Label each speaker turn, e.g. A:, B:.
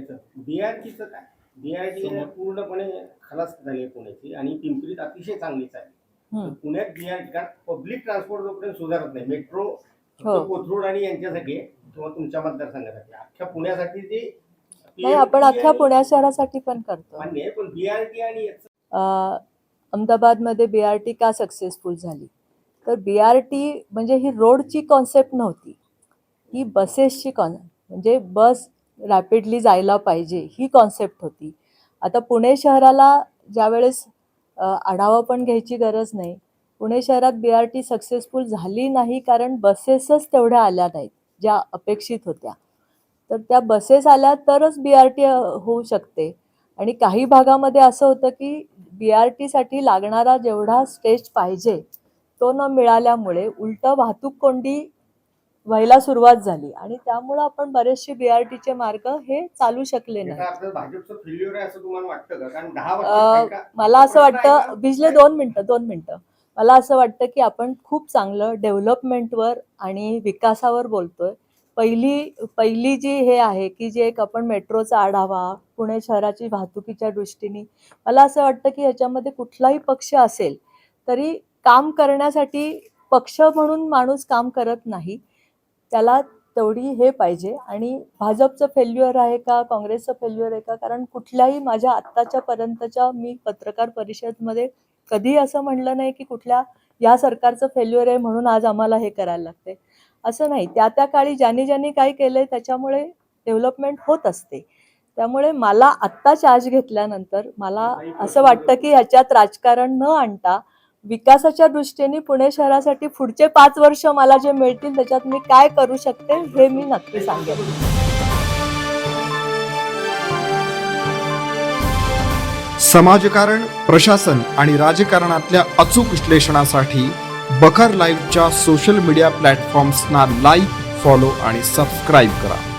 A: त्याचं. बीआरटीचं काय? बीआरटी पूर्णपणे खलास झाली आहे पुण्याची आणि पिंपरीत अतिशय चांगली चालली
B: हम्म.
A: पुण्यात बीआरटी कारण पब्लिक ट्रान्सपोर्ट जोपर्यंत सुधारत नाही मेट्रो
B: हो.
A: कोथरूड आणि यांच्यासाठी आहे, किंवा तुमच्या मतदारसंघासाठी अख्ख्या पुण्यासाठी जे
B: नाही आपण अख्ख्या पुण्या शहरासाठी पण करतो.
A: मान्य आहे पण बीआरटी आणि याचं
B: अ, अहमदाबादमध्ये बी आर टी का सक्सेसफुल झाली? तर बी आर टी म्हणजे ही रोडची कॉन्सेप्ट नव्हती. ही बसेसची कॉन म्हणजे बस रॅपिडली जायला पाहिजे ही कॉन्सेप्ट होती. आता पुणे शहराला ज्यावेळेस आढावा पण घ्यायची गरज नाही पुणे शहरात बी आर टी सक्सेसफुल झाली नाही कारण बसेसच तेवढ्या आल्या नाहीत ज्या अपेक्षित होत्या. तर त्या बसेस आल्या तरच बी आर टी होऊ शकते. आणि काही भागामध्ये असं होतं की बी आर टीसाठी लागणारा जेवढा स्टेज पाहिजे तो न मिळाल्यामुळे उलटं वाहतूक कोंडी व्हायला सुरुवात झाली. आणि त्यामुळं आपण बरेचसे बी आर टीचे मार्ग हे चालू शकले नाही मला असं वाटतं? भिजले दोन मिनटं दोन मिनटं. मला असं वाटतं की आपण खूप चांगलं डेव्हलपमेंटवर आणि विकासावर बोलतोय. पहिली पहिली जी हे आहे की जे एक आपण मेट्रोचा आढावा पुणे शहराची वाहतुकीच्या दृष्टीने मला असं वाटतं की ह्याच्यामध्ये कुठलाही पक्ष असेल तरी काम करण्यासाठी पक्ष म्हणून माणूस काम करत नाही. त्याला तेवढी हे पाहिजे. आणि भाजपचं फेल्युअर आहे का काँग्रेसचं फेल्युअर आहे का? कारण कुठल्याही माझ्या आत्ताच्या पर्यंतच्या मी पत्रकार परिषदमध्ये कधी असं म्हणलं नाही की कुठल्या या सरकारचं फेल्युअर आहे म्हणून आज आम्हाला हे करायला लागते असं नाही. त्या त्या काळी ज्यांनी ज्यांनी काय केलंय त्याच्यामुळे डेव्हलपमेंट होत असते. त्यामुळे मला आत्ता चार्ज घेतल्यानंतर मला असं वाटतं की ह्याच्यात राजकारण न आणता विकासाच्या दृष्टीने पुणे शहरासाठी पुढचे पाच वर्ष मला जे मिळतील त्याच्यात मी काय करू शकते हे मी नक्की सांगेन.
C: समाजकारण प्रशासन आणि राजकारणातल्या अचूक विश्लेषणासाठी बखर लाईव्हच्या सोशल मीडिया प्लॅटफॉर्म्सना लाईक फॉलो आणि सबस्क्राईब करा.